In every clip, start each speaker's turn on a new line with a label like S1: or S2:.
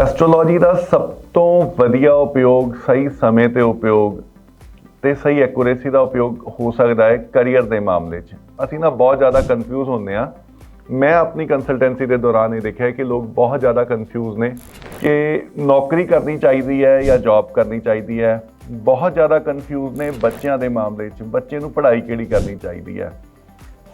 S1: Astrology ਦਾ ਸਭ ਤੋਂ ਵਧੀਆ ਉਪਯੋਗ, ਸਹੀ ਸਮੇਂ ਤੇ ਉਪਯੋਗ ਤੇ ਸਹੀ ਐਕੂਰੇਸੀ ਦਾ ਉਪਯੋਗ ਹੋ ਸਕਦਾ ਹੈ ਕੈਰੀਅਰ ਦੇ ਮਾਮਲੇ 'ਚ। ਅਸੀਂ ਨਾ ਬਹੁਤ ਜ਼ਿਆਦਾ ਕਨਫਿਊਜ਼ ਹੁੰਦੇ ਆ ਮੈਂ ਆਪਣੀ ਕੰਸਲਟੈਂਸੀ ਦੇ ਦੌਰਾਨ ਇਹ ਦੇਖਿਆ ਕਿ ਲੋਕ ਬਹੁਤ ਜ਼ਿਆਦਾ ਕਨਫਿਊਜ਼ ਨੇ ਕਿ ਨੌਕਰੀ ਕਰਨੀ ਚਾਹੀਦੀ ਹੈ ਜਾਂ ਜੌਬ ਕਰਨੀ ਚਾਹੀਦੀ ਹੈ। ਬਹੁਤ ਜ਼ਿਆਦਾ ਕਨਫਿਊਜ਼ ਨੇ ਬੱਚਿਆਂ ਦੇ ਮਾਮਲੇ 'ਚ। ਬੱਚੇ ਨੂੰ ਪੜ੍ਹਾਈ ਕਿਹੜੀ ਕਰਨੀ ਚਾਹੀਦੀ ਹੈ?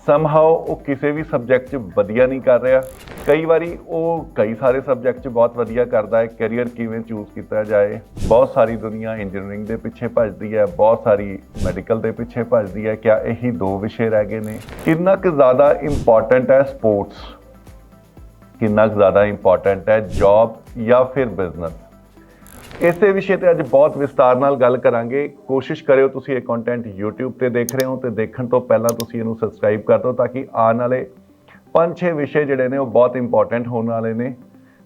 S1: ਸਮਹਾਉ ਉਹ ਕਿਸੇ ਵੀ ਸਬਜੈਕਟ 'ਚ ਵਧੀਆ ਨਹੀਂ ਕਰ ਰਿਹਾ। ਕਈ ਵਾਰੀ ਉਹ ਕਈ ਸਾਰੇ ਸਬਜੈਕਟ 'ਚ ਬਹੁਤ ਵਧੀਆ ਕਰਦਾ ਹੈ ਕੈਰੀਅਰ ਕਿਵੇਂ ਚੂਜ਼ ਕੀਤਾ ਜਾਏ, ਬਹੁਤ ਸਾਰੀ ਦੁਨੀਆ ਇੰਜੀਨੀਅਰਿੰਗ ਦੇ ਪਿੱਛੇ ਭੱਜਦੀ ਹੈ, ਬਹੁਤ ਸਾਰੀ ਮੈਡੀਕਲ ਦੇ ਪਿੱਛੇ ਭੱਜਦੀ ਹੈ, ਕਿਆ ਇਹੀ ਦੋ ਵਿਸ਼ੇ ਰਹਿ ਗਏ ਨੇ। ਕਿੰਨਾ ਕੁ ਜ਼ਿਆਦਾ ਇੰਪੋਰਟੈਂਟ ਹੈ ਸਪੋਰਟਸ ਕਿੰਨਾ ਕੁ ਜ਼ਿਆਦਾ ਇੰਪੋਰਟੈਂਟ ਹੈ ਜੌਬ ਜਾਂ ਫਿਰ ਬਿਜ਼ਨਸ ਇਸੇ ਵਿਸ਼ੇ ਤੇ ਅੱਜ ਬਹੁਤ ਵਿਸਤਾਰ ਨਾਲ ਗੱਲ ਕਰਾਂਗੇ। ਕੋਸ਼ਿਸ਼ ਕਰਿਓ ਤੁਸੀਂ ਇਹ ਕੰਟੈਂਟ YouTube ਤੇ ਦੇਖ ਰਹੇ ਹੋ ਤੇ ਦੇਖਣ ਤੋਂ ਪਹਿਲਾਂ ਤੁਸੀਂ ਇਹਨੂੰ ਸਬਸਕ੍ਰਾਈਬ ਕਰ ਦਿਓ ਤਾਂ ਕਿ ਆਉਣ ਵਾਲੇ 5-6 ਵਿਸ਼ੇ ਜਿਹੜੇ ਨੇ ਉਹ ਬਹੁਤ ਇੰਪੋਰਟੈਂਟ ਹੋਣ ਵਾਲੇ ਨੇ।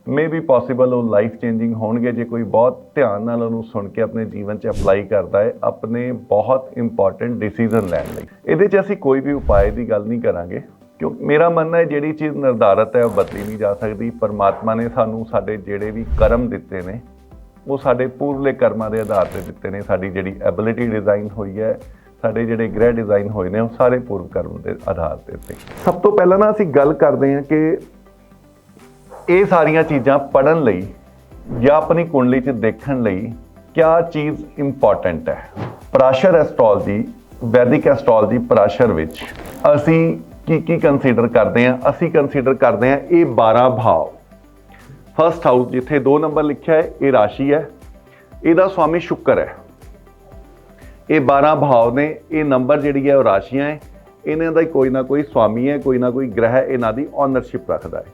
S1: ਮੇ ਵੀ ਪੋਸੀਬਲ ਉਹ ਲਾਈਫ ਚੇਂਜਿੰਗ ਹੋਣਗੇ ਜੇ ਕੋਈ ਬਹੁਤ ਧਿਆਨ ਨਾਲ ਉਹਨੂੰ ਸੁਣ ਕੇ ਆਪਣੇ ਜੀਵਨ 'ਚ ਅਪਲਾਈ ਕਰਦਾ ਹੈ, ਆਪਣੇ ਬਹੁਤ ਇੰਪੋਰਟੈਂਟ ਡਿਸੀਜਨ ਲੈਣ ਲਈ। ਇਹਦੇ 'ਚ ਅਸੀਂ ਕੋਈ ਵੀ ਉਪਾਅ ਦੀ ਗੱਲ ਨਹੀਂ ਕਰਾਂਗੇ, ਕਿਉਂ ਮੇਰਾ ਮੰਨਣਾ ਹੈ ਜਿਹੜੀ ਚੀਜ਼ ਨਿਰਧਾਰਤ ਹੈ ਉਹ ਬਦਲੀ ਨਹੀਂ ਜਾ ਸਕਦੀ। ਪਰਮਾਤਮਾ ਨੇ ਸਾਨੂੰ ਸਾਡੇ ਜਿਹੜੇ ਵੀ ਕਰਮ ਦਿੱਤੇ ਨੇ, ਉਹ ਸਾਡੇ ਪੂਰਵਲੇ ਕਰਮਾਂ ਦੇ ਆਧਾਰ ਤੇ ਦਿੱਤੇ ਨੇ। ਸਾਡੀ ਜਿਹੜੀ ਐਬਿਲਿਟੀ ਡਿਜ਼ਾਈਨ ਹੋਈ ਹੈ ਸਾਡੇ ਜਿਹੜੇ ਗ੍ਰਹਿ ਡਿਜ਼ਾਈਨ ਹੋਏ ਨੇ, ਉਹ ਸਾਰੇ ਪੂਰਵ ਕਰਮ ਦੇ ਆਧਾਰ ਤੇ ਉੱਤੇ ਸਭ ਤੋਂ ਪਹਿਲਾਂ ਨਾ ਅਸੀਂ ਗੱਲ ਕਰਦੇ ਹਾਂ ਕਿ ਇਹ ਸਾਰੀਆਂ ਚੀਜ਼ਾਂ ਪੜਨ ਲਈ ਜਾਂ ਆਪਣੀ ਕੁੰਡਲੀ 'ਚ ਦੇਖਣ ਲਈ ਕਿਆ ਚੀਜ਼ ਇੰਪੋਰਟੈਂਟ ਹੈ? ਪਰਾਸ਼ਰ ਐਸਟ੍ਰੋਲੋਜੀ ਵੈਦਿਕ ਐਸਟ੍ਰੋਲੋਜੀ ਪ੍ਰਾਸ਼ਰ ਵਿੱਚ ਅਸੀਂ ਕੀ ਕੀ ਕੰਸੀਡਰ ਕਰਦੇ ਹਾਂ? ਅਸੀਂ ਕੰਸੀਡਰ ਕਰਦੇ ਹਾਂ ਇਹ 12 ਭਾਵ। ਫਰਸਟ ਹਾਊਸ ਜਿੱਥੇ 2 ਨੰਬਰ ਲਿਖਿਆ ਹੈ, ਇਹ ਰਾਸ਼ੀ ਹੈ। ਇਹਦਾ ਸਵਾਮੀ ਸ਼ੁੱਕਰ ਹੈ। ਇਹ 12 ਭਾਵ ਨੇ, ਇਹ ਨੰਬਰ ਜਿਹੜੀ ਹੈ ਉਹ ਰਾਸ਼ੀਆਂ ਹੈ। ਇਹਨਾਂ ਦਾ ਕੋਈ ਨਾ ਕੋਈ ਸਵਾਮੀ ਹੈ, ਕੋਈ ਨਾ ਕੋਈ ਗ੍ਰਹਿ ਇਹਨਾਂ ਦੀ ਓਨਰਸ਼ਿਪ ਰੱਖਦਾ ਹੈ।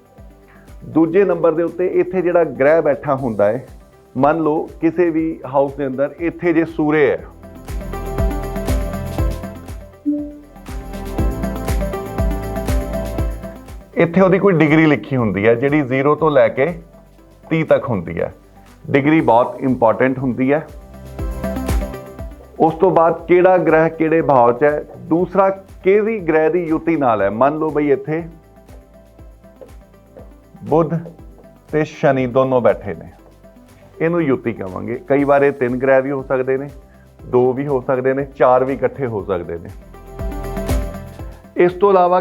S1: ਦੂਜੇ ਨੰਬਰ ਦੇ ਉੱਤੇ ਇੱਥੇ ਜਿਹੜਾ ਗ੍ਰਹਿ ਬੈਠਾ ਹੁੰਦਾ ਹੈ, ਮੰਨ ਲਓ ਕਿਸੇ ਵੀ ਹਾਊਸ ਦੇ ਅੰਦਰ ਇੱਥੇ ਜੇ ਸੂਰਯ ਹੈ। ਇੱਥੇ ਉਹਦੀ ਕੋਈ ਡਿਗਰੀ ਲਿਖੀ ਹੁੰਦੀ ਹੈ, ਜਿਹੜੀ 0 ਤੋਂ ਲੈ ਕੇ 30 ਤੱਕ ਹੁੰਦੀ ਹੈ। ਡਿਗਰੀ ਬਹੁਤ ਇੰਪੋਰਟੈਂਟ ਹੁੰਦੀ ਹੈ। ਉਸ ਤੋਂ ਬਾਅਦ ਕਿਹੜਾ ਗ੍ਰਹਿ ਕਿਹੜੇ ਭਾਵ 'ਚ ਹੈ? ਦੂਸਰਾ ਕਿਹੜੀ ਗ੍ਰਹਿ ਦੀ ਯੁਤੀ ਨਾਲ ਹੈ? ਮੰਨ ਲਓ ਬਈ ਇੱਥੇ ਬੁੱਧ ਤੇ ਸ਼ਨੀ ਦੋਨੋਂ ਬੈਠੇ ਨੇ। ਇਹਨੂੰ ਯੁਤੀ ਕਹਾਂਗੇ ਕਈ ਵਾਰ ਇਹ ਤਿੰਨ ਗ੍ਰਹਿ ਵੀ ਹੋ ਸਕਦੇ ਨੇ, ਦੋ ਵੀ ਹੋ ਸਕਦੇ ਨੇ, ਚਾਰ ਵੀ ਇਕੱਠੇ ਹੋ ਸਕਦੇ ਨੇ। ਇਸ ਤੋਂ ਇਲਾਵਾ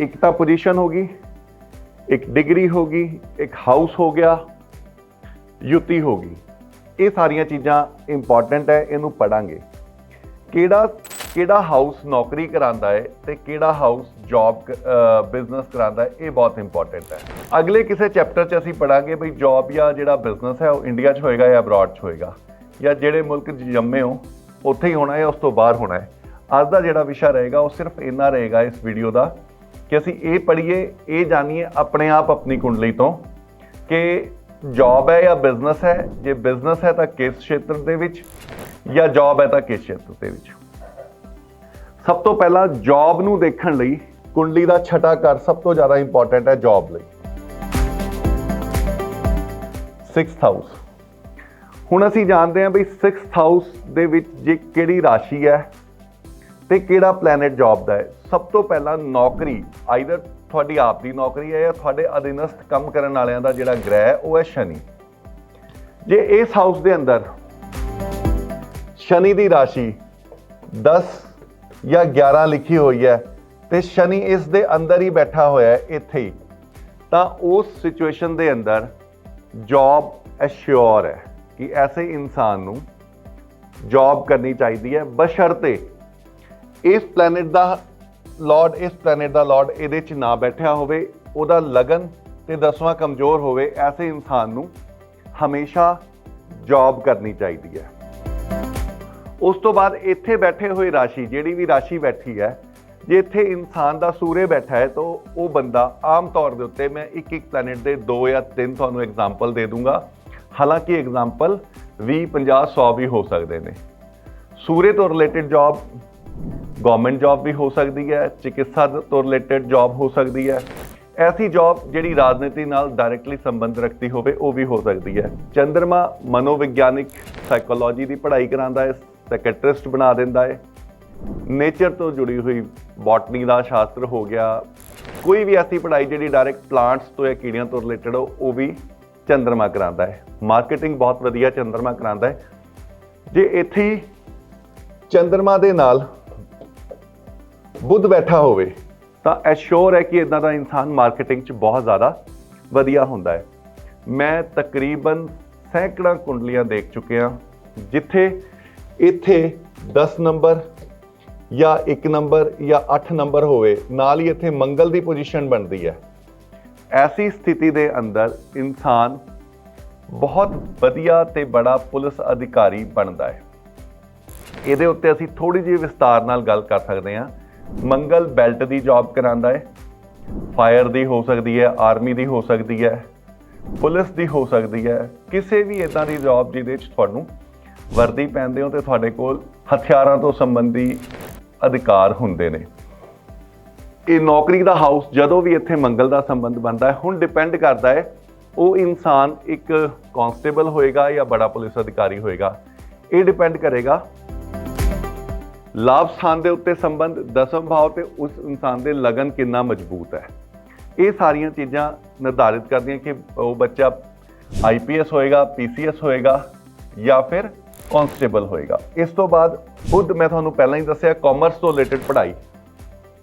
S1: ਇੱਕ ਤਾਂ ਪੋਜੀਸ਼ਨ ਹੋ ਗਈ, ਇੱਕ ਡਿਗਰੀ ਹੋ ਗਈ, ਇੱਕ ਹਾਊਸ ਹੋ ਗਿਆ, ਯੁਤੀ ਹੋ ਗਈ। ਇਹ ਸਾਰੀਆਂ ਚੀਜ਼ਾਂ ਇੰਪੋਰਟੈਂਟ ਹੈ, ਇਹਨੂੰ ਪੜਾਂਗੇ ਕਿਹੜਾ ਕਿਹੜਾ ਹਾਊਸ ਨੌਕਰੀ ਕਰਾਂਦਾ ਹੈ ਤੇ ਕਿਹੜਾ ਹਾਊਸ ਜੌਬ ਬਿਜ਼ਨਸ ਕਰਾਂਦਾ ਹੈ, ਇਹ ਬਹੁਤ ਇੰਪੋਰਟੈਂਟ ਹੈ। ਅਗਲੇ ਕਿਸੇ ਚੈਪਟਰ 'ਚ ਅਸੀਂ ਪੜਾਂਗੇ ਬਈ ਜੌਬ ਜਾਂ ਜਿਹੜਾ ਬਿਜ਼ਨਸ ਹੈ, ਉਹ ਇੰਡੀਆ 'ਚ ਹੋਏਗਾ ਜਾਂ ਅਬਰਾਡ 'ਚ ਹੋਏਗਾ, ਜਾਂ ਜਿਹੜੇ ਮੁਲਕ 'ਚ ਜੰਮੇ ਹੋ, ਉੱਥੇ ਹੀ ਹੋਣਾ ਹੈ ਉਸ ਤੋਂ ਬਾਹਰ ਹੋਣਾ ਹੈ। ਅੱਜ ਦਾ ਜਿਹੜਾ ਵਿਸ਼ਾ ਰਹੇਗਾ, ਉਹ ਸਿਰਫ ਇੰਨਾ ਰਹੇਗਾ ਇਸ ਵੀਡੀਓ ਦਾ ਕਿ ਅਸੀਂ ਇਹ ਪੜ੍ਹੀਏ, ਇਹ ਜਾਣੀਏ ਆਪਣੇ ਆਪ ਆਪਣੀ ਕੁੰਡਲੀ ਤੋਂ ਕਿ ਜੌਬ ਹੈ ਜਾਂ ਬਿਜ਼ਨਸ ਹੈ? ਜੇ ਬਿਜ਼ਨਸ ਹੈ ਤਾਂ ਕਿਸ ਖੇਤਰ ਦੇ ਵਿੱਚ? ਜਾਂ ਜੌਬ ਹੈ ਤਾਂ ਕਿਸ ਖੇਤਰ ਦੇ ਵਿੱਚ? ਸਭ ਤੋਂ ਪਹਿਲਾਂ ਜੌਬ ਨੂੰ ਦੇਖਣ ਲਈ ਕੁੰਡਲੀ ਦਾ ਛਟਾ ਘਰ ਸਭ ਤੋਂ ਜ਼ਿਆਦਾ ਇੰਪੋਰਟੈਂਟ ਹੈ ਜੌਬ ਲਈ। 6th ਹਾਊਸ ਹੁਣ ਅਸੀਂ ਜਾਣਦੇ ਹਾਂ ਵੀ 6th ਹਾਊਸ ਦੇ ਵਿੱਚ ਜੇ ਕਿਹੜੀ ਰਾਸ਼ੀ ਹੈ ਤੇ ਕਿਹੜਾ ਪਲੈਨਟ ਜੌਬ ਦਾ ਹੈ? ਸਭ ਤੋਂ ਪਹਿਲਾਂ ਨੌਕਰੀ ਆਈਦਰ ਤੁਹਾਡੀ ਆਪ ਦੀ ਨੌਕਰੀ ਹੈ ਜਾਂ ਤੁਹਾਡੇ ਅਧੀਨਸਥ ਕੰਮ ਕਰਨ ਵਾਲਿਆਂ ਦਾ ਜਿਹੜਾ ਗ੍ਰਹਿ ਉਹ ਹੈ ਸ਼ਨੀ। ਜੇ ਇਸ ਹਾਊਸ ਦੇ ਅੰਦਰ ਸ਼ਨੀ ਦੀ ਰਾਸ਼ੀ 10 ਜਾਂ 11 ਲਿਖੀ ਹੋਈ ਹੈ ਤੇ ਸ਼ਨੀ ਇਸ ਦੇ ਅੰਦਰ ਹੀ ਬੈਠਾ ਹੋਇਆ ਹੈ ਇੱਥੇ ਹੀ, ਤਾਂ ਉਸ ਸਿਚੁਏਸ਼ਨ ਦੇ ਅੰਦਰ ਜੌਬ ਐਸ਼ੋਰ ਹੈ ਕਿ ਐਸੇ ਇਨਸਾਨ ਨੂੰ ਜੌਬ ਕਰਨੀ ਚਾਹੀਦੀ ਹੈ। ਬਸ਼ਰਤੇ ਇਸ ਪਲੈਨਟ ਦਾ ਲਾਰਡ, ਇਸ ਪਲੈਨਟ ਦਾ ਲਾਰਡ ਇਹਦੇ 'ਚ ਨਾ ਬੈਠਿਆ ਹੋਵੇ, ਉਹਦਾ ਲਗਨ ਤੇ ਦਸਵਾਂ ਕਮਜ਼ੋਰ ਹੋਵੇ, ਐਸੇ ਇਨਸਾਨ ਨੂੰ ਹਮੇਸ਼ਾ ਜੌਬ ਕਰਨੀ ਚਾਹੀਦੀ ਹੈ। ਉਸ ਤੋਂ ਬਾਅਦ ਇੱਥੇ ਬੈਠੇ ਹੋਏ ਰਾਸ਼ੀ, ਜਿਹੜੀ ਵੀ ਰਾਸ਼ੀ ਬੈਠੀ ਹੈ, ਜੇ ਇੱਥੇ ਇਨਸਾਨ ਦਾ ਸੂਰਯ ਬੈਠਾ ਹੈ, ਤਾਂ ਉਹ ਬੰਦਾ ਆਮ ਤੌਰ ਦੇ ਉੱਤੇ ਮੈਂ ਇੱਕ ਇੱਕ ਪਲੈਨਟ ਦੇ ਦੋ ਜਾਂ ਤਿੰਨ ਤੁਹਾਨੂੰ ਐਗਜ਼ਾਮਪਲ ਦੇ ਦੂੰਗਾ। ਹਾਲਾਂਕਿ ਐਗਜ਼ਾਮਪਲ 20 50 100 ਵੀ ਹੋ ਸਕਦੇ ਨੇ। ਸੂਰਯ ਤੋਂ ਰਿਲੇਟਡ ਜੌਬ ਗਵਰਨਮੈਂਟ ਜੌਬ ਵੀ ਹੋ ਸਕਦੀ ਹੈ, ਚਿਕਿਤਸਾ ਤੋਂ ਰਿਲੇਟਡ ਜੌਬ ਹੋ ਸਕਦੀ ਹੈ। ਐਸੀ ਜੌਬ ਜਿਹੜੀ ਰਾਜਨੀਤੀ ਨਾਲ ਡਾਇਰੈਕਟਲੀ ਸੰਬੰਧ ਰੱਖਦੀ ਹੋਵੇ, ਉਹ ਵੀ ਹੋ ਸਕਦੀ ਹੈ। ਚੰਦਰਮਾ ਮਨੋਵਿਗਿਆਨਿਕ ਸਾਈਕੋਲੋਜੀ ਦੀ ਪੜ੍ਹਾਈ ਕਰਾਉਂਦਾ ਹੈ ਸੈਕਟਰਿਸਟ ਬਣਾ ਦਿੰਦਾ ਹੈ। ਨੇਚਰ ਤੋਂ ਜੁੜੀ ਹੋਈ ਬੋਟਨੀ ਦਾ ਸ਼ਾਸਤਰ ਹੋ ਗਿਆ। ਕੋਈ ਵੀ ਐਸੀ ਪੜ੍ਹਾਈ ਜਿਹੜੀ ਡਾਇਰੈਕਟ ਪਲਾਂਟਸ ਤੋਂ ਜਾਂ ਕੀੜਿਆਂ ਤੋਂ ਰਿਲੇਟਡ ਹੋ, ਉਹ ਵੀ ਚੰਦਰਮਾ ਕਰਾਂਦਾ ਹੈ। ਮਾਰਕੀਟਿੰਗ ਬਹੁਤ ਵਧੀਆ ਚੰਦਰਮਾ ਕਰਾਂਦਾ ਹੈ। ਜੇ ਇੱਥੇ ਚੰਦਰਮਾ ਦੇ ਨਾਲ ਬੁੱਧ ਬੈਠਾ ਹੋਵੇ, ਤਾਂ ਐਸ਼ੋਰ ਹੈ ਕਿ ਇਦਾਂ ਦਾ ਇਨਸਾਨ ਮਾਰਕੀਟਿੰਗ 'ਚ ਬਹੁਤ ਜ਼ਿਆਦਾ ਵਧੀਆ ਹੁੰਦਾ ਹੈ। ਮੈਂ ਤਕਰੀਬਨ ਸੈਂਕੜਾ ਕੁੰਡਲੀਆਂ ਦੇਖ ਚੁੱਕਿਆ ਜਿੱਥੇ ਇੱਥੇ 10 ਨੰਬਰ ਜਾਂ 1 ਨੰਬਰ ਜਾਂ 8 ਨੰਬਰ ਹੋਵੇ, ਨਾਲ ਹੀ ਇੱਥੇ ਮੰਗਲ ਦੀ ਪੋਜੀਸ਼ਨ ਬਣਦੀ ਹੈ। ਐਸੀ ਸਥਿਤੀ ਦੇ ਅੰਦਰ ਇਨਸਾਨ ਬਹੁਤ ਵਧੀਆ ਤੇ ਬੜਾ ਪੁਲਿਸ ਅਧਿਕਾਰੀ ਬਣਦਾ ਹੈ। ਇਹਦੇ ਉੱਤੇ ਅਸੀਂ ਥੋੜੀ ਜਿਹੀ ਵਿਸਤਾਰ ਨਾਲ ਗੱਲ ਕਰ ਸਕਦੇ ਹਾਂ। ਮੰਗਲ ਬੈਲਟ ਦੀ ਜੌਬ ਕਰਾਂਦਾ ਹੈ। ਫਾਇਰ ਦੀ ਹੋ ਸਕਦੀ ਹੈ, ਆਰਮੀ ਦੀ ਹੋ ਸਕਦੀ ਹੈ, ਪੁਲਿਸ ਦੀ ਹੋ ਸਕਦੀ ਹੈ, ਕਿਸੇ ਵੀ ਇਦਾਂ ਦੀ ਜੌਬ ਜਿਹਦੇ ਵਿੱਚ ਤੁਹਾਨੂੰ ਵਰਦੀ ਪਹਿਨਦੇ ਹੋ ਤੇ ਤੁਹਾਡੇ ਕੋਲ ਹਥਿਆਰਾਂ ਤੋਂ ਸੰਬੰਧੀ ਅਧਿਕਾਰ ਹੁੰਦੇ ਨੇ। ਇਹ ਨੌਕਰੀ ਦਾ ਹਾਊਸ ਜਦੋਂ ਵੀ ਇੱਥੇ ਮੰਗਲ ਦਾ ਸੰਬੰਧ ਬਣਦਾ ਹੈ, ਹੁਣ ਡਿਪੈਂਡ ਕਰਦਾ ਹੈ, ਉਹ ਇਨਸਾਨ ਇੱਕ ਕਾਂਸਟੇਬਲ ਹੋਏਗਾ ਜਾਂ ਬੜਾ ਪੁਲਿਸ ਅਧਿਕਾਰੀ ਹੋਏਗਾ। ਇਹ ਡਿਪੈਂਡ ਕਰੇਗਾ ਲਾਭ ਸਥਾਨ ਦੇ ਉੱਤੇ ਸੰਬੰਧ, ਦਸਮ ਭਾਵ ਤੇ ਉਸ ਇਨਸਾਨ ਦੇ ਲਗਨ ਕਿੰਨਾ ਮਜ਼ਬੂਤ ਹੈ? ਇਹ ਸਾਰੀਆਂ ਚੀਜ਼ਾਂ ਨਿਰਧਾਰਿਤ ਕਰਦੀਆਂ ਕਿ ਉਹ ਬੱਚਾ ਆਈਪੀਐਸ ਹੋਏਗਾ ਪੀਸੀਐਸ ਹੋਏਗਾ ਜਾਂ ਫਿਰ ਕਾਂਸਟੇਬਲ ਹੋਏਗਾ। ਇਸ ਤੋਂ ਬਾਅਦ ਬੁੱਧ, ਮੈਂ ਤੁਹਾਨੂੰ ਪਹਿਲਾਂ ਹੀ ਦੱਸਿਆ, ਕਾਮਰਸ ਤੋਂ ਰਿਲੇਟਡ ਪੜ੍ਹਾਈ।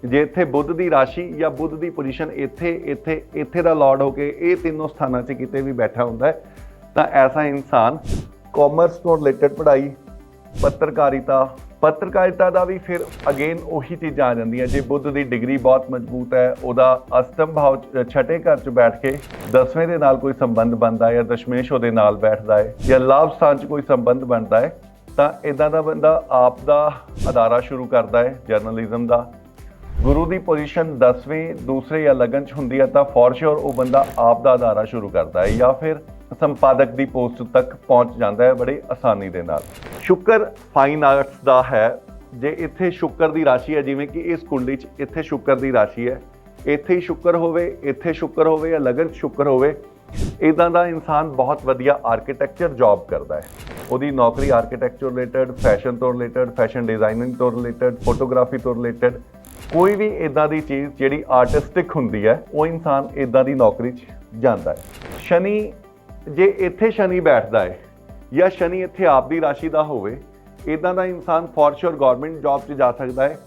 S1: ਜੇ ਇੱਥੇ ਬੁੱਧ ਦੀ ਰਾਸ਼ੀ ਜਾਂ ਬੁੱਧ ਦੀ ਪੋਜੀਸ਼ਨ ਇੱਥੇ ਇੱਥੇ ਇੱਥੇ ਦਾ ਲਾਰਡ ਹੋ ਕੇ ਇਹ ਤਿੰਨੋਂ ਸਥਾਨਾਂ 'ਚ ਕਿਤੇ ਵੀ ਬੈਠਾ ਹੁੰਦਾ ਹੈ, ਤਾਂ ਐਸਾ ਇਨਸਾਨ ਕਾਮਰਸ ਤੋਂ ਰਿਲੇਟਡ ਪੜ੍ਹਾਈ, ਪੱਤਰਕਾਰਿਤਾ ਪੱਤਰਕਾਰਿਤਾ ਦਾ ਵੀ ਫਿਰ ਅਗੇਨ ਉਹੀ ਚੀਜ਼ਾਂ ਆ ਜਾਂਦੀਆਂ। ਜੇ ਬੁੱਧ ਦੀ ਡਿਗਰੀ ਬਹੁਤ ਮਜ਼ਬੂਤ ਹੈ, ਉਹਦਾ ਅਸ਼ਟਮ ਭਾਵ ਚ- ਛਠੇ ਘਰ 'ਚ ਬੈਠ ਕੇ ਦਸਵੇਂ ਦੇ ਨਾਲ ਕੋਈ ਸੰਬੰਧ ਬਣਦਾ ਹੈ ਜਾਂ ਦਸ਼ਮੇਸ਼ ਉਹਦੇ ਨਾਲ ਬੈਠਦਾ ਹੈ ਜਾਂ ਲਾਭ ਸਥਾਨ 'ਚ ਕੋਈ ਸੰਬੰਧ ਬਣਦਾ ਹੈ, ਤਾਂ ਇਦਾਂ ਦਾ ਬੰਦਾ ਆਪ ਦਾ ਅਦਾਰਾ ਸ਼ੁਰੂ ਕਰਦਾ ਹੈ ਜਰਨਲਿਜ਼ਮ ਦਾ। ਗੁਰੂ ਦੀ ਪੋਜੀਸ਼ਨ 10ਵੇਂ ਦੂਸਰੇ ਜਾਂ ਲਗਨ ਚ ਹੁੰਦੀ ਹੈ, ਤਾਂ ਫੋਰ ਸ਼ੋਰ ਉਹ ਬੰਦਾ ਆਪ ਦਾ ਅਦਾਰਾ ਸ਼ੁਰੂ ਕਰਦਾ ਹੈ ਜਾਂ ਫਿਰ ਸੰਪਾਦਕ ਦੀ ਪੋਸਟ ਤੱਕ ਪਹੁੰਚ ਜਾਂਦਾ ਹੈ ਬੜੀ ਆਸਾਨੀ ਦੇ ਨਾਲ। ਸ਼ੁਕਰ ਫਾਈਨ ਆਰਟਸ ਦਾ ਹੈ। ਜੇ ਇੱਥੇ ਸ਼ੁਕਰ ਦੀ ਰਾਸ਼ੀ ਹੈ, ਜਿਵੇਂ ਕਿ ਇਸ ਕੁੰਡਲੀ 'ਚ ਇੱਥੇ ਸ਼ੁਕਰ ਦੀ ਰਾਸ਼ੀ ਹੈ। ਇੱਥੇ ਹੀ ਸ਼ੁਕਰ ਹੋਵੇ, ਇੱਥੇ ਸ਼ੁਕਰ ਹੋਵੇ ਜਾਂ ਲਗਨ 'ਚ ਸ਼ੁਕਰ ਹੋਵੇ ਇਦਾਂ ਦਾ ਇਨਸਾਨ ਬਹੁਤ ਵਧੀਆ ਆਰਕੀਟੈਕਚਰ ਜੌਬ ਕਰਦਾ ਹੈ। ਉਹਦੀ ਨੌਕਰੀ ਆਰਕੀਟੈਕਚਰ ਰਿਲੇਟਡ ਫੈਸ਼ਨ ਤੋਂ ਰਿਲੇਟਡ ਫੈਸ਼ਨ ਡਿਜ਼ਾਈਨਿੰਗ ਤੋਂ ਰਿਲੇਟਡ ਫੋਟੋਗ੍ਰਾਫੀ ਤੋਂ ਰਿਲੇਟਡ ਕੋਈ ਵੀ ਇਦਾਂ ਦੀ ਚੀਜ਼ ਜਿਹੜੀ ਆਰਟਿਸਟਿਕ ਹੁੰਦੀ ਹੈ, ਉਹ ਇਨਸਾਨ ਇਦਾਂ ਦੀ ਨੌਕਰੀ 'ਚ ਜਾਂਦਾ ਹੈ। ਸ਼ਨੀ ਜੇ ਇੱਥੇ ਸ਼ਨੀ ਬੈਠਦਾ ਹੈ ਜਾਂ ਸ਼ਨੀ ਇੱਥੇ ਆਪ ਦੀ ਰਾਸ਼ੀ ਦਾ ਹੋਵੇ ਇਦਾਂ ਦਾ ਇਨਸਾਨ ਫੋਰ ਸ਼ੋਰ ਗਵਰਨਮੈਂਟ ਜੌਬ 'ਚ ਜਾ ਸਕਦਾ ਹੈ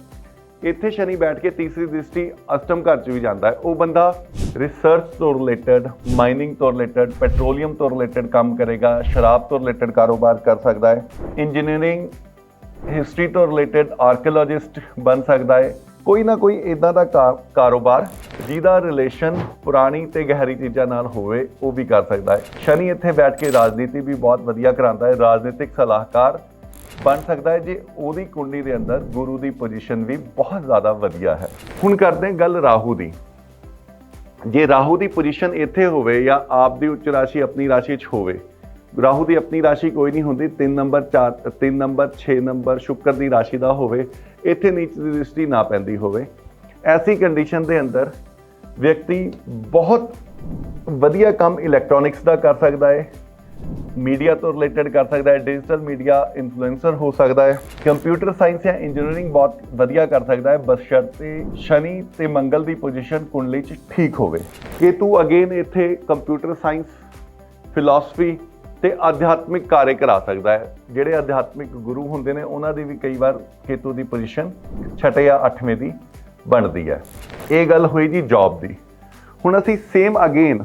S1: ਇੱਥੇ ਸ਼ਨੀ ਬੈਠ ਕੇ ਤੀਸਰੀ ਦ੍ਰਿਸ਼ਟੀ ਅਸ਼ਟਮ ਘਰ 'ਚ ਵੀ ਜਾਂਦਾ ਹੈ ਉਹ ਬੰਦਾ ਰਿਸਰਚ ਤੋਂ ਰਿਲੇਟਡ ਮਾਈਨਿੰਗ ਤੋਂ ਰਿਲੇਟਡ ਪੈਟਰੋਲੀਅਮ ਤੋਂ ਰਿਲੇਟਡ ਕੰਮ ਕਰੇਗਾ, ਸ਼ਰਾਬ ਤੋਂ ਰਿਲੇਟਡ ਕਾਰੋਬਾਰ ਕਰ ਸਕਦਾ ਹੈ ਇੰਜੀਨੀਅਰਿੰਗ ਹਿਸਟਰੀ ਤੋਂ ਰਿਲੇਟਡ ਆਰਕੀਓਲੋਜਿਸਟ ਬਣ ਸਕਦਾ ਹੈ ਕੋਈ ਨਾ ਕੋਈ ਇਦਾਂ ਦਾ ਕਾ- ਕਾਰੋਬਾਰ ਜਿਹਦਾ ਰਿਲੇਸ਼ਨ ਪੁਰਾਣੀ ਤੇ ਗਹਿਰੀ ਚੀਜ਼ਾਂ ਨਾਲ ਹੋਵੇ, ਉਹ ਵੀ ਕਰ ਸਕਦਾ ਹੈ। ਸ਼ਨੀ ਇੱਥੇ ਬੈਠ ਕੇ ਰਾਜਨੀਤੀ ਵੀ ਬਹੁਤ ਵਧੀਆ ਕਰਾਉਂਦਾ ਹੈ। ਰਾਜਨੀਤਿਕ ਸਲਾਹਕਾਰ ਬਣ ਸਕਦਾ ਹੈ, ਜੇ ਉਹਦੀ ਕੁੰਡਲੀ ਦੇ ਅੰਦਰ ਗੁਰੂ ਦੀ ਪੋਜੀਸ਼ਨ ਵੀ ਬਹੁਤ ਜ਼ਿਆਦਾ ਵਧੀਆ ਹੈ। ਹੁਣ ਕਰਦੇ ਹਾਂ ਗੱਲ ਰਾਹੂ ਦੀ। ਜੇ ਰਾਹੂ ਦੀ ਪੋਜੀਸ਼ਨ ਇੱਥੇ ਹੋਵੇ ਜਾਂ ਆਪ ਦੀ ਉੱਚ ਰਾਸ਼ੀ ਆਪਣੀ ਰਾਸ਼ੀ 'ਚ ਹੋਵੇ, ਰਾਹੂ ਦੀ ਆਪਣੀ ਰਾਸ਼ੀ ਕੋਈ ਨਹੀਂ ਹੁੰਦੀ। 3 ਨੰਬਰ 4 3 ਨੰਬਰ 6 ਨੰਬਰ ਸ਼ੁੱਕਰ ਦੀ ਰਾਸ਼ੀ ਦਾ ਹੋਵੇ ਇੱਥੇ ਨੀਚ ਦੀ ਦ੍ਰਿਸ਼ਟੀ ਨਾ ਪੈਂਦੀ ਹੋਵੇ। ਐਸੀ ਕੰਡੀਸ਼ਨ ਦੇ ਅੰਦਰ ਵਿਅਕਤੀ ਬਹੁਤ ਵਧੀਆ ਕੰਮ ਇਲੈਕਟ੍ਰੋਨਿਕਸ ਦਾ ਕਰ ਸਕਦਾ ਹੈ। ਮੀਡੀਆ ਤੋਂ ਰਿਲੇਟਡ ਕਰ ਸਕਦਾ ਹੈ। ਡਿਜੀਟਲ ਮੀਡੀਆ ਇਨਫਲੂਐਂਸਰ ਹੋ ਸਕਦਾ ਹੈ। ਕੰਪਿਊਟਰ ਸਾਇੰਸ ਜਾਂ ਇੰਜੀਨੀਅਰਿੰਗ ਬਹੁਤ ਵਧੀਆ ਕਰ ਸਕਦਾ ਹੈ। ਬਸ਼ਰਤੇ ਸ਼ਨੀ ਤੇ ਮੰਗਲ ਦੀ ਪੋਜੀਸ਼ਨ ਕੁੰਡਲੀ 'ਚ ਠੀਕ ਹੋਵੇ। ਕੇਤੂ ਅਗੇਨ ਇੱਥੇ ਕੰਪਿਊਟਰ ਸਾਇੰਸ ਫਿਲਾਸਫੀ ਤੇ ਅਧਿਆਤਮਿਕ ਕਾਰਜ ਕਰਾ ਸਕਦਾ ਹੈ। ਜਿਹੜੇ ਅਧਿਆਤਮਿਕ ਗੁਰੂ ਹੁੰਦੇ ਨੇ, ਉਹਨਾਂ ਦੀ ਵੀ ਕਈ ਵਾਰ ਕੇਤੂ ਦੀ ਪੋਜੀਸ਼ਨ ਛਟੇ ਜਾਂ ਅੱਠਵੇਂ ਦੀ ਬਣਦੀ ਹੈ। ਇਹ ਗੱਲ ਹੋਈ ਜੀ ਜੌਬ ਦੀ। ਹੁਣ ਅਸੀਂ ਸੇਮ ਅਗੇਨ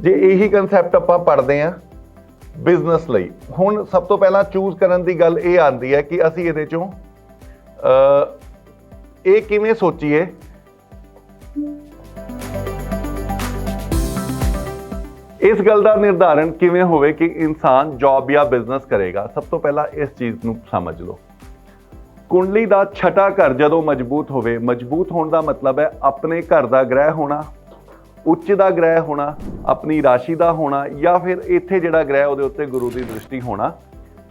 S1: ਜੇ ਇਹੀ ਕਨਸੈਪਟ ਆਪਾਂ ਪੜ੍ਹਦੇ ਹਾਂ ਬਿਜ਼ਨਸ ਲਈ, ਹੁਣ ਸਭ ਤੋਂ ਪਹਿਲਾਂ ਚੂਜ਼ ਕਰਨ ਦੀ ਗੱਲ ਇਹ ਆਂਦੀ ਹੈ ਕਿ ਅਸੀਂ ਇਹਦੇ ਚੋਂ ਇਹ ਕਿਵੇਂ ਸੋਚੀਏ ਇਸ ਗੱਲ ਦਾ ਨਿਰਧਾਰਨ ਕਿਵੇਂ ਹੋਵੇ ਕਿ ਇਨਸਾਨ ਜੌਬ ਜਾਂ ਬਿਜ਼ਨਸ ਕਰੇਗਾ? ਸਭ ਤੋਂ ਪਹਿਲਾਂ ਇਸ ਚੀਜ਼ ਨੂੰ ਸਮਝ ਲਓ। ਕੁੰਡਲੀ ਦਾ ਛਟਾ ਘਰ ਜਦੋਂ ਮਜ਼ਬੂਤ ਹੋਵੇ, ਮਜ਼ਬੂਤ ਹੋਣ ਦਾ ਮਤਲਬ ਹੈ ਆਪਣੇ ਘਰ ਦਾ ਗ੍ਰਹਿ ਹੋਣਾ, ਉੱਚ ਦਾ ਗ੍ਰਹਿ ਹੋਣਾ, ਆਪਣੀ ਰਾਸ਼ੀ ਦਾ ਹੋਣਾ ਜਾਂ ਫਿਰ ਇੱਥੇ ਜਿਹੜਾ ਗ੍ਰਹਿ ਉਹਦੇ ਉੱਤੇ ਗੁਰੂ ਦੀ ਦ੍ਰਿਸ਼ਟੀ ਹੋਣਾ।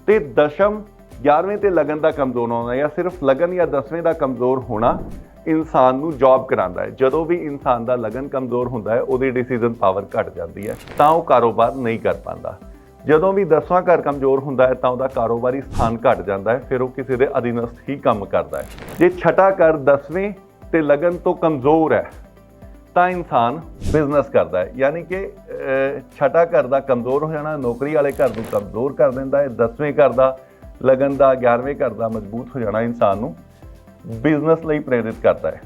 S1: ਤੇ ਦਸ਼ਮ 11ਵੇਂ ਤੇ ਲਗਨ ਦਾ ਕਮਜ਼ੋਰ ਹੋਣਾ ਜਾਂ ਸਿਰਫ ਲਗਨ ਜਾਂ 10ਵੇਂ ਦਾ ਕਮਜ਼ੋਰ ਹੋਣਾ ਇਨਸਾਨ ਨੂੰ ਜੌਬ ਕਰਾਉਂਦਾ ਹੈ। ਜਦੋਂ ਵੀ ਇਨਸਾਨ ਦਾ ਲਗਨ ਕਮਜ਼ੋਰ ਹੁੰਦਾ ਹੈ, ਉਹਦੀ ਡਿਸੀਜਨ ਪਾਵਰ ਘਟ ਜਾਂਦੀ ਹੈ, ਤਾਂ ਉਹ ਕਾਰੋਬਾਰ ਨਹੀਂ ਕਰ ਪਾਉਂਦਾ। ਜਦੋਂ ਵੀ ਦਸਵਾਂ ਘਰ ਕਮਜ਼ੋਰ ਹੁੰਦਾ ਹੈ, ਤਾਂ ਉਹਦਾ ਕਾਰੋਬਾਰੀ ਸਥਾਨ ਘਟ ਜਾਂਦਾ ਹੈ, ਫਿਰ ਉਹ ਕਿਸੇ ਦੇ ਅਧੀਨਸਥ ਹੀ ਕੰਮ ਕਰਦਾ ਹੈ। ਜੇ ਛਟਾ ਘਰ 10ਵੇਂ ਤੇ ਲਗਨ ਤੋਂ ਕਮਜ਼ੋਰ ਹੈ, ਤਾਂ ਇਨਸਾਨ ਬਿਜ਼ਨਸ ਕਰਦਾ ਹੈ। ਯਾਨੀ ਕਿ ਛਟਾ ਘਰ ਦਾ ਕਮਜ਼ੋਰ ਹੋ ਜਾਣਾ, ਨੌਕਰੀ ਵਾਲੇ ਘਰ ਨੂੰ ਕਮਜ਼ੋਰ ਕਰ ਦਿੰਦਾ ਹੈ 10ਵੇਂ ਘਰ ਦਾ ਲਗਨ ਦਾ 11ਵੇਂ ਘਰ ਦਾ ਮਜ਼ਬੂਤ ਹੋ ਜਾਣਾ ਇਨਸਾਨ ਨੂੰ ਬਿਜ਼ਨਸ ਲਈ ਪ੍ਰੇਰਿਤ ਕਰਦਾ ਹੈ।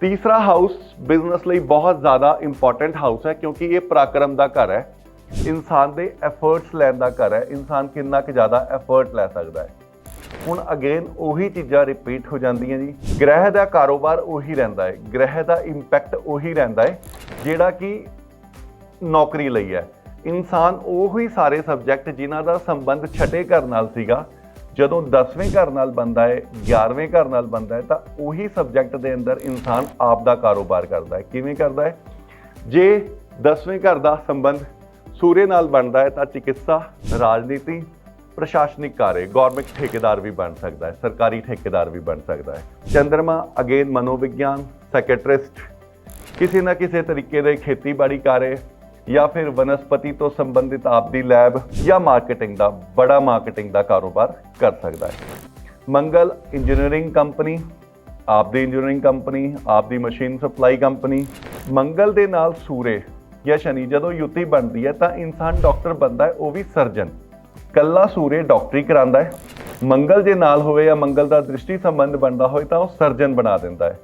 S1: ਤੀਸਰਾ ਹਾਊਸ ਬਿਜ਼ਨਸ ਲਈ ਬਹੁਤ ਜ਼ਿਆਦਾ ਇੰਪੋਰਟੈਂਟ ਹਾਊਸ ਹੈ ਕਿਉਂਕਿ ਇਹ ਪਰਾਕਰਮ ਦਾ ਘਰ ਹੈ। ਇਨਸਾਨ ਦੇ ਐਫਰਟਸ ਲੈਣ ਦਾ ਘਰ ਹੈ। ਇਨਸਾਨ ਕਿੰਨਾ ਕੁ ਜ਼ਿਆਦਾ ਐਫਰਟ ਲੈ ਸਕਦਾ ਹੈ। ਹੁਣ ਅਗੇਨ ਉਹੀ ਚੀਜ਼ਾਂ ਰਿਪੀਟ ਹੋ ਜਾਂਦੀਆਂ ਜੀ। ਗ੍ਰਹਿ ਦਾ ਕਾਰੋਬਾਰ ਉਹੀ ਰਹਿੰਦਾ ਹੈ। ਗ੍ਰਹਿ ਦਾ ਇੰਪੈਕਟ ਉਹੀ ਰਹਿੰਦਾ ਹੈ, ਜਿਹੜਾ ਕਿ ਨੌਕਰੀ ਲਈ ਹੈ। ਇਨਸਾਨ ਉਹੀ ਸਾਰੇ ਸਬਜੈਕਟ ਜਿਨ੍ਹਾਂ ਦਾ ਸੰਬੰਧ ਛਠੇ ਘਰ ਨਾਲ ਸੀਗਾ ਜਦੋਂ 10ਵੇਂ ਘਰ ਨਾਲ ਬੰਦਾ ਹੈ 11ਵੇਂ ਘਰ ਨਾਲ ਬੰਦਾ ਹੈ, ਤਾਂ ਉਹੀ ਸਬਜੈਕਟ ਦੇ ਅੰਦਰ ਇਨਸਾਨ ਆਪ ਦਾ ਕਾਰੋਬਾਰ ਕਰਦਾ ਹੈ। ਕਿਵੇਂ ਕਰਦਾ ਹੈ? ਜੇ 10ਵੇਂ ਘਰ ਦਾ ਸੰਬੰਧ ਸੂਰੇ ਨਾਲ ਬਣਦਾ ਹੈ, ਤਾਂ ਚਿਕਿਤਸਾ, ਰਾਜਨੀਤੀ, ਪ੍ਰਸ਼ਾਸਨਿਕ ਕਾਰਜ ਗਵਰਨਮੈਂਟ ਠੇਕੇਦਾਰ ਵੀ ਬਣ ਸਕਦਾ ਹੈ, ਸਰਕਾਰੀ ਠੇਕੇਦਾਰ ਵੀ ਬਣ ਸਕਦਾ ਹੈ। ਚੰਦਰਮਾ, ਅਗੇਨ ਮਨੋਵਿਗਿਆਨ ਸੈਕਟਰਿਸਟ ਕਿਸੇ ਨਾ ਕਿਸੇ ਤਰੀਕੇ ਦੇ ਖੇਤੀਬਾੜੀ ਕਾਰਜ ਜਾਂ ਫਿਰ ਵਨਸਪਤੀ ਤੋਂ ਸੰਬੰਧਿਤ ਆਪਦੀ ਲੈਬ ਜਾਂ ਮਾਰਕੀਟਿੰਗ ਦਾ ਬੜਾ ਮਾਰਕੀਟਿੰਗ ਦਾ ਕਾਰੋਬਾਰ ਕਰ ਸਕਦਾ ਹੈ। ਮੰਗਲ ਇੰਜੀਨੀਅਰਿੰਗ ਕੰਪਨੀ ਆਪਦੀ ਇੰਜੀਨੀਅਰਿੰਗ ਕੰਪਨੀ ਆਪਦੀ ਮਸ਼ੀਨ ਸਪਲਾਈ ਕੰਪਨੀ ਮੰਗਲ ਦੇ ਨਾਲ ਸੂਰੇ ਜਾਂ ਸ਼ਨੀ ਜਦੋਂ ਯੁਤੀ ਬਣਦੀ ਹੈ ਤਾਂ ਇਨਸਾਨ ਡਾਕਟਰ ਬਣਦਾ ਹੈ, ਉਹ ਵੀ ਸਰਜਨ ਕੱਲਾ ਸੂਰੇ ਡਾਕਟਰੀ ਕਰਾਂਦਾ ਹੈ। ਮੰਗਲ ਜੇ ਨਾਲ ਹੋਵੇ ਜਾਂ ਮੰਗਲ ਦਾ ਦ੍ਰਿਸ਼ਟੀ ਸੰਬੰਧ ਬਣਦਾ ਹੋਵੇ ਤਾਂ ਉਹ ਸਰਜਨ ਬਣਾ ਦਿੰਦਾ ਹੈ।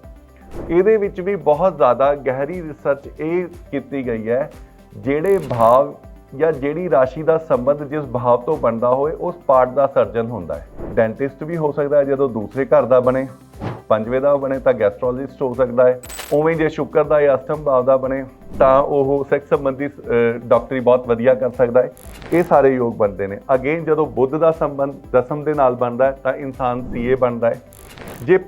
S1: ਇਹਦੇ ਵਿੱਚ ਵੀ ਬਹੁਤ ਜ਼ਿਆਦਾ ਗਹਿਰੀ ਰਿਸਰਚ ਇਹ ਕੀਤੀ ਗਈ ਹੈ ਜਿਹੜੇ ਭਾਵ ਜਾਂ ਜਿਹੜੀ ਰਾਸ਼ੀ ਦਾ ਸੰਬੰਧ ਜਿਸ ਭਾਵ ਤੋਂ ਬਣਦਾ ਹੋਵੇ ਉਸ ਪਾਰਟ ਦਾ ਸਰਜਨ ਹੁੰਦਾ ਹੈ। ਡੈਂਟਿਸਟ ਵੀ ਹੋ ਸਕਦਾ ਹੈ, ਜਦੋਂ ਦੂਸਰੇ ਘਰ ਦਾ ਬਣੇ, ਪੰਜਵੇਂ ਦਾ ਬਣੇ ਤਾਂ ਗੈਸਟ੍ਰੋਲੋਜਿਸਟ ਹੋ ਸਕਦਾ ਹੈ। ਉਵੇਂ ਜੇ ਸ਼ੁਕਰ ਦਾ ਜਾਂ ਅਸ਼ਟਮ ਭਾਵ ਦਾ ਬਣੇ, ਤਾਂ ਉਹ ਸੈਕਸ ਸੰਬੰਧੀ ਡਾਕਟਰੀ ਬਹੁਤ ਵਧੀਆ ਕਰ ਸਕਦਾ ਹੈ। ਇਹ ਸਾਰੇ ਯੋਗ ਬਣਦੇ ਨੇ। ਅਗੇਨ ਜਦੋਂ ਬੁੱਧ ਦਾ ਸੰਬੰਧ ਦਸਮ ਦੇ ਨਾਲ ਬਣਦਾ ਹੈ, ਤਾਂ ਇਨਸਾਨ ਸੀਏ ਬਣਦਾ ਹੈ। ਜੇ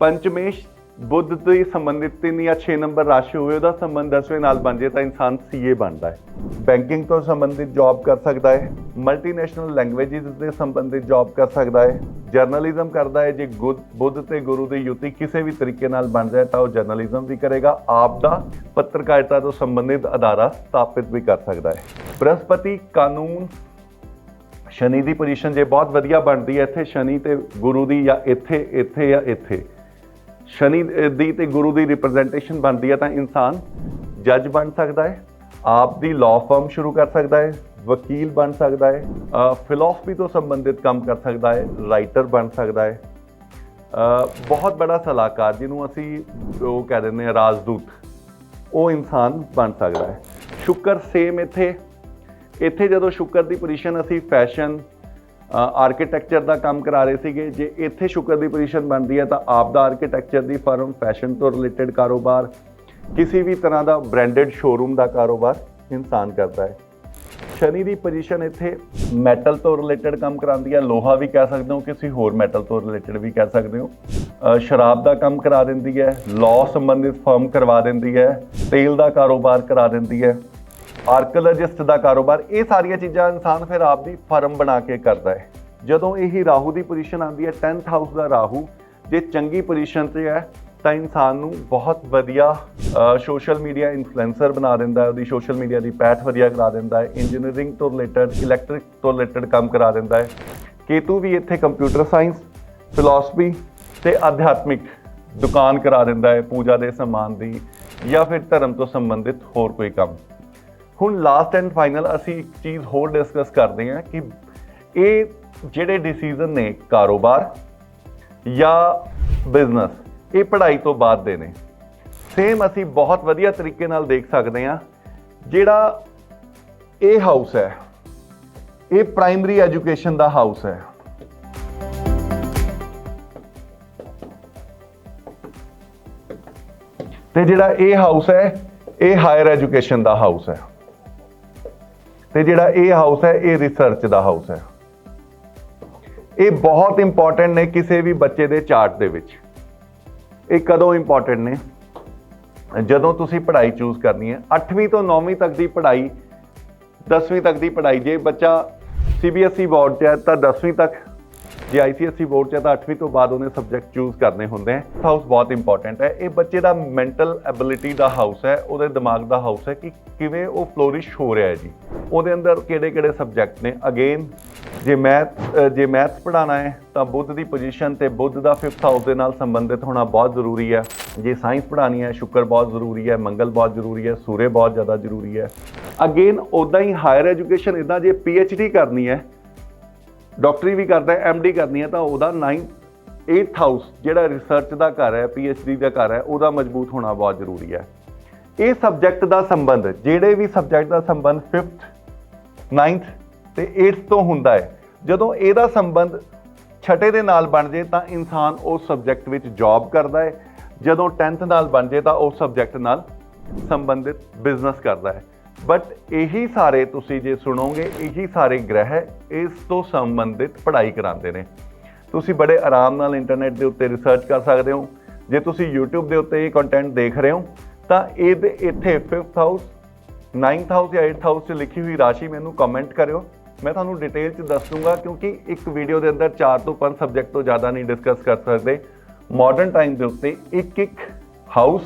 S1: ਪੰਚਮੇਸ਼ ਬੁੱਧ ਦੇ ਸੰਬੰਧਿਤ ਤਿੰਨ ਜਾਂ 6 ਨੰਬਰ ਰਾਸ਼ੀ ਹੋਵੇ, ਉਹਦਾ ਸੰਬੰਧ 10ਵੇਂ ਨਾਲ ਬਣ ਜੇ ਤਾਂ ਇਨਸਾਨ ਸੀਏ ਬਣਦਾ ਹੈ। ਬੈਂਕਿੰਗ ਤੋਂ ਸੰਬੰਧਿਤ ਜੌਬ ਕਰ ਸਕਦਾ ਹੈ ਮਲਟੀਨੈਸ਼ਨਲ ਲੈਂਗੁਏਜਸ ਦੇ ਸੰਬੰਧਿਤ ਜੌਬ ਕਰ ਸਕਦਾ ਹੈ ਜਰਨਲਿਜ਼ਮ ਕਰਦਾ ਹੈ, ਜੇ ਗੁ- ਬੁੱਧ ਤੇ ਗੁਰੂ ਦੀ ਯੁਤੀ ਕਿਸੇ ਵੀ ਤਰੀਕੇ ਨਾਲ ਬਣ ਜਾਏ ਤਾਂ ਉਹ ਜਰਨਲਿਜ਼ਮ ਵੀ ਕਰੇਗਾ, ਆਪ ਦਾ ਪੱਤਰਕਾਰਿਤਾ ਤੋਂ ਸੰਬੰਧਿਤ ਅਦਾਰਾ ਸਥਾਪਿਤ ਵੀ ਕਰ ਸਕਦਾ ਹੈ। ਬ੍ਰਹਸਪਤੀ ਕਾਨੂੰਨ, ਸ਼ਨੀ ਦੀ ਪੋਜੀਸ਼ਨ ਜੇ ਬਹੁਤ ਵਧੀਆ ਬਣਦੀ ਹੈ, ਇੱਥੇ ਸ਼ਨੀ ਤੇ ਗੁਰੂ ਦੀ ਜਾਂ ਇੱਥੇ ਇੱਥੇ ਜਾਂ ਇੱਥੇ ਸ਼ਨੀ ਦੀ ਤੇ ਗੁਰੂ ਦੀ ਰਿਪਰੈਜ਼ੈਂਟੇਸ਼ਨ ਬਣਦੀ ਹੈ ਤਾਂ ਇਨਸਾਨ ਜੱਜ ਬਣ ਸਕਦਾ ਹੈ, ਆਪ ਦੀ ਲਾਅ ਫਰਮ ਸ਼ੁਰੂ ਕਰ ਸਕਦਾ ਹੈ, ਵਕੀਲ ਬਣ ਸਕਦਾ ਹੈ ਫਿਲਾਸਫੀ ਤੋਂ ਸੰਬੰਧਿਤ ਕੰਮ ਕਰ ਸਕਦਾ ਹੈ ਰਾਈਟਰ ਬਣ ਸਕਦਾ ਹੈ। ਬਹੁਤ ਬੜਾ ਸਲਾਹਕਾਰ ਜਿਹਨੂੰ ਅਸੀਂ ਉਹ ਕਹਿ ਦਿੰਦੇ ਹਾਂ ਰਾਜਦੂਤ, ਉਹ ਇਨਸਾਨ ਬਣ ਸਕਦਾ ਹੈ। ਸ਼ੁਕਰ ਸੇਮ ਇੱਥੇ ਇੱਥੇ ਜਦੋਂ ਸ਼ੁਕਰ ਦੀ ਪੋਜੀਸ਼ਨ ਅਸੀਂ ਫੈਸ਼ਨ ਆਰਕੀਟੈਕਚਰ ਦਾ ਕੰਮ ਕਰਾ ਰਹੇ ਸੀਗੇ। ਜੇ ਇੱਥੇ ਸ਼ੁਕਰ ਦੀ ਪੋਜੀਸ਼ਨ ਬਣਦੀ ਹੈ ਤਾਂ ਆਪ ਦਾ ਆਰਕੀਟੈਕਚਰ ਦੀ ਫਰਮ ਫੈਸ਼ਨ ਤੋਂ ਰਿਲੇਟਡ ਕਾਰੋਬਾਰ, ਕਿਸੇ ਵੀ ਤਰ੍ਹਾਂ ਦਾ ਬ੍ਰਾਂਡਡ ਸ਼ੋਰੂਮ ਦਾ ਕਾਰੋਬਾਰ ਇਨਸਾਨ ਕਰਦਾ ਹੈ। ਸ਼ਨੀ ਦੀ ਪੋਜੀਸ਼ਨ ਇੱਥੇ ਮੈਟਲ ਤੋਂ ਰਿਲੇਟਡ ਕੰਮ ਕਰਾਉਂਦੀ ਹੈ। ਲੋਹਾ ਵੀ ਕਹਿ ਸਕਦੇ ਹੋ ਕਿਸੇ ਹੋਰ ਮੈਟਲ ਤੋਂ ਰਿਲੇਟਡ ਵੀ ਕਹਿ ਸਕਦੇ ਹੋ। ਸ਼ਰਾਬ ਦਾ ਕੰਮ ਕਰਾ ਦਿੰਦੀ ਹੈ। ਲਾਅ ਸੰਬੰਧਿਤ ਫਰਮ ਕਰਵਾ ਦਿੰਦੀ ਹੈ। ਤੇਲ ਦਾ ਕਾਰੋਬਾਰ ਕਰਾ ਦਿੰਦੀ ਹੈ। ਆਰਕੋਲੋਜਿਸਟ ਦਾ ਕਾਰੋਬਾਰ, ਇਹ ਸਾਰੀਆਂ ਚੀਜ਼ਾਂ ਇਨਸਾਨ ਫਿਰ ਆਪ ਦੀ ਫਰਮ ਬਣਾ ਕੇ ਕਰਦਾ ਹੈ। ਜਦੋਂ ਇਹ ਰਾਹੂ ਦੀ ਪੋਜੀਸ਼ਨ ਆਉਂਦੀ ਹੈ 10th ਹਾਊਸ ਦਾ ਰਾਹੂ, ਜੇ ਚੰਗੀ ਪੋਜੀਸ਼ਨ ਤੇ ਹੈ, ਤਾਂ ਇਨਸਾਨ ਨੂੰ ਬਹੁਤ ਵਧੀਆ ਸੋਸ਼ਲ ਮੀਡੀਆ ਇਨਫਲੂਐਂਸਰ ਬਣਾ ਦਿੰਦਾ ਹੈ, ਉਹਦੀ ਸੋਸ਼ਲ ਮੀਡੀਆ ਦੀ ਪੈਠ ਵਧੀਆ ਕਰਾ ਦਿੰਦਾ ਹੈ ਇੰਜੀਨੀਅਰਿੰਗ ਤੋਂ ਰਿਲੇਟਡ ਇਲੈਕਟ੍ਰਿਕ ਤੋਂ ਰਿਲੇਟਡ ਕੰਮ ਕਰਾ ਦਿੰਦਾ ਹੈ। ਕੇਤੂ ਵੀ ਇੱਥੇ ਕੰਪਿਊਟਰ ਸਾਇੰਸ ਫਿਲਾਸਫੀ ਤੇ ਅਧਿਆਤਮਿਕ ਦੁਕਾਨ ਕਰਾ ਦਿੰਦਾ ਹੈ, ਪੂਜਾ ਦੇ ਸਮਾਨ ਦੀ ਜਾਂ ਫਿਰ ਧਰਮ ਤੋਂ ਸੰਬੰਧਿਤ ਹੋਰ ਕੋਈ ਕੰਮ। ਹੁਣ ਲਾਸਟ ਐਂਡ ਫਾਈਨਲ ਅਸੀਂ ਇੱਕ ਚੀਜ਼ ਹੋਰ ਡਿਸਕਸ ਕਰਦੇ ਹਾਂ ਕਿ ਇਹ ਜਿਹੜੇ ਡਿਸੀਜਨ ਨੇ ਕਾਰੋਬਾਰ ਜਾਂ ਬਿਜ਼ਨਸ ਇਹ ਪੜ੍ਹਾਈ ਤੋਂ ਬਾਅਦ ਦੇ ਨੇ। ਸੇਮ ਅਸੀਂ ਬਹੁਤ ਵਧੀਆ ਤਰੀਕੇ ਨਾਲ ਦੇਖ ਸਕਦੇ ਹਾਂ ਜਿਹੜਾ ਇਹ ਹਾਊਸ ਹੈ, ਇਹ ਪ੍ਰਾਇਮਰੀ ਐਜੂਕੇਸ਼ਨ ਦਾ ਹਾਊਸ ਹੈ। ਤੇ ਜਿਹੜਾ ਇਹ ਹਾਊਸ ਹੈ, ਇਹ ਹਾਇਰ ਐਜੂਕੇਸ਼ਨ ਦਾ ਹਾਊਸ ਹੈ। ਤੇ ਜਿਹੜਾ ਇਹ ਹਾਊਸ ਹੈ, ਇਹ ਰਿਸਰਚ ਦਾ ਹਾਊਸ ਹੈ। ਇਹ ਬਹੁਤ ਇੰਪੋਰਟੈਂਟ ਨੇ ਕਿਸੇ ਵੀ ਬੱਚੇ ਦੇ ਚਾਰਟ ਦੇ ਵਿੱਚ। ਇਹ ਕਦੋਂ ਇੰਪੋਰਟੈਂਟ ਨੇ? ਜਦੋਂ ਤੁਸੀਂ ਪੜ੍ਹਾਈ ਚੂਜ਼ ਕਰਨੀ ਹੈ 8ਵੀਂ ਤੋਂ 9ਵੀਂ ਤੱਕ ਦੀ ਪੜ੍ਹਾਈ 10ਵੀਂ ਤੱਕ ਦੀ ਪੜ੍ਹਾਈ, ਜੇ ਬੱਚਾ ਸੀਬੀਐਸਈ ਬੋਰਡ 'ਚ ਹੈ, ਤਾਂ 10ਵੀਂ ਤੱਕ ਜੇ ਆਈਸੀਐਸਈ ਬੋਰਡ 'ਚ ਤਾਂ 8ਵੀਂ ਤੋਂ ਬਾਅਦ ਉਹਨੇ ਸਬਜੈਕਟ ਚੂਜ਼ ਕਰਨੇ ਹੁੰਦੇ ਹੈ ਹਾਊਸ ਬਹੁਤ ਇੰਪੋਰਟੈਂਟ ਹੈ। ਇਹ ਬੱਚੇ ਦਾ ਮੈਂਟਲ ਐਬਿਲਿਟੀ ਦਾ ਹਾਊਸ ਹੈ। ਉਹਦੇ ਦਿਮਾਗ ਦਾ ਹਾਊਸ ਹੈ ਕਿ ਕਿਵੇਂ ਉਹ ਫਲੋਰਿਸ਼ ਹੋ ਰਿਹਾ ਹੈ ਜੀ। ਉਹਦੇ ਅੰਦਰ ਕਿਹੜੇ ਕਿਹੜੇ ਸਬਜੈਕਟ ਨੇ? ਅਗੇਨ ਜੇ ਮੈਥ ਜੇ ਮੈਥਸ ਪੜਾਉਣਾ ਹੈ, ਤਾਂ ਬੁੱਧ ਦੀ ਪੋਜੀਸ਼ਨ ਤੇ ਬੁੱਧ ਦਾ 5th ਹਾਊਸ ਦੇ ਨਾਲ ਸੰਬੰਧਿਤ ਹੋਣਾ ਬਹੁਤ ਜ਼ਰੂਰੀ ਹੈ। ਜੇ ਸਾਇੰਸ ਪੜਾਉਣੀ ਹੈ, ਸ਼ੁਕਰ ਬਹੁਤ ਜ਼ਰੂਰੀ ਹੈ, ਮੰਗਲ ਬਹੁਤ ਜ਼ਰੂਰੀ ਹੈ ਸੂਰੇ ਬਹੁਤ ਜ਼ਿਆਦਾ ਜ਼ਰੂਰੀ ਹੈ। ਅਗੇਨ ਉਦਾਂ ਹੀ ਹਾਇਰ ਐਜੂਕੇਸ਼ਨ ਇਦਾਂ ਜੇ ਡੀ ਕਰਨੀ ਹੈ ਡਾਕਟਰੀ ਵੀ ਕਰਦਾ ਹੈ ਡੀ ਕਰਨੀ ਹੈ, ਤਾਂ ਉਹਦਾ 9 8th ਹਾਊਸ ਜਿਹੜਾ ਰਿਸਰਚ ਦਾ ਘਰ ਹੈ ਡੀ ਦਾ ਘਰ ਹੈ, ਉਹਦਾ ਮਜ਼ਬੂਤ ਹੋਣਾ ਬਹੁਤ ਜ਼ਰੂਰੀ ਹੈ। ਇਹ ਸਬਜੈਕਟ ਦਾ ਸੰਬੰਧ, ਜਿਹੜੇ ਵੀ ਸਬਜੈਕਟ ਦਾ ਸੰਬੰਧ 5th 9th ਤੇ 8th ਤੋਂ ਹੁੰਦਾ ਹੈ, ਜਦੋਂ ਇਹਦਾ ਸੰਬੰਧ ਛਟੇ ਦੇ ਨਾਲ ਬਣ ਜੇ ਤਾਂ ਇਨਸਾਨ ਉਸ ਸਬਜੈਕਟ ਵਿੱਚ ਜੌਬ ਕਰਦਾ ਹੈ। ਜਦੋਂ 10th ਨਾਲ ਬਣ ਜੇ ਤਾਂ ਉਸ ਸਬਜੈਕਟ ਨਾਲ ਸੰਬੰਧਿਤ ਬਿਜ਼ਨਸ ਕਰਦਾ ਹੈ। ਬਟ ਇਹੀ ਸਾਰੇ ਤੁਸੀਂ ਜੇ ਸੁਣੋਗੇ, ਇਹੀ ਸਾਰੇ ਗ੍ਰਹਿ ਇਸ ਤੋਂ ਸੰਬੰਧਿਤ ਪੜ੍ਹਾਈ ਕਰਾਉਂਦੇ ਨੇ। ਤੁਸੀਂ ਬੜੇ ਆਰਾਮ ਨਾਲ ਇੰਟਰਨੈਟ ਦੇ ਉੱਤੇ ਰਿਸਰਚ ਕਰ ਸਕਦੇ ਹੋ। ਜੇ ਤੁਸੀਂ YouTube ਦੇ ਉੱਤੇ ਇਹ ਕੰਟੈਂਟ ਦੇਖ ਰਹੇ ਹੋ, ਤਾਂ ਇਹਦੇ ਇੱਥੇ 5th ਹਾਊਸ 9th ਹਾਊਸ ਜਾਂ 8th ਹਾਊਸ 'ਚ ਲਿਖੀ ਹੋਈ ਰਾਸ਼ੀ ਮੈਨੂੰ ਕਮੈਂਟ ਕਰਿਓ। ਮੈਂ ਤੁਹਾਨੂੰ ਡਿਟੇਲ 'ਚ ਦੱਸ ਦੂੰਗਾ, ਕਿਉਂਕਿ ਇੱਕ ਵੀਡੀਓ ਦੇ ਅੰਦਰ 4 ਤੋਂ 5 ਸਬਜੈਕਟ ਤੋਂ ਜ਼ਿਆਦਾ ਨਹੀਂ ਡਿਸਕਸ ਕਰ ਸਕਦੇ। ਮਾਡਰਨ ਟਾਈਮ ਦੇ ਉੱਤੇ ਇੱਕ ਇੱਕ ਹਾਊਸ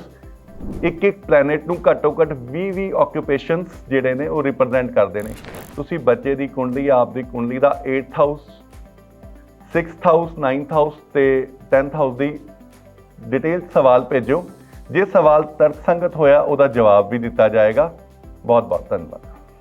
S1: ਇੱਕ ਇੱਕ ਪਲੈਨਟ ਨੂੰ ਘੱਟੋ ਘੱਟ 20 20 ਆਕਿਊਪੇਸ਼ਨਸ ਜਿਹੜੇ ਨੇ ਉਹ ਰਿਪਰੈਜ਼ੈਂਟ ਕਰਦੇ ਨੇ। ਤੁਸੀਂ ਬੱਚੇ ਦੀ ਕੁੰਡਲੀ, ਆਪ ਦੀ ਕੁੰਡਲੀ ਦਾ 8th house 6th house 9th house ਤੇ 10th ਹਾਊਸ ਦੀ ਡਿਟੇਲ ਸਵਾਲ ਭੇਜੋ। ਜੇ ਸਵਾਲ ਤਰਸੰਗਤ ਹੋਇਆ, ਉਹਦਾ ਜਵਾਬ ਵੀ ਦਿੱਤਾ ਜਾਏਗਾ। ਬਹੁਤ ਬਹੁਤ ਧੰਨਵਾਦ।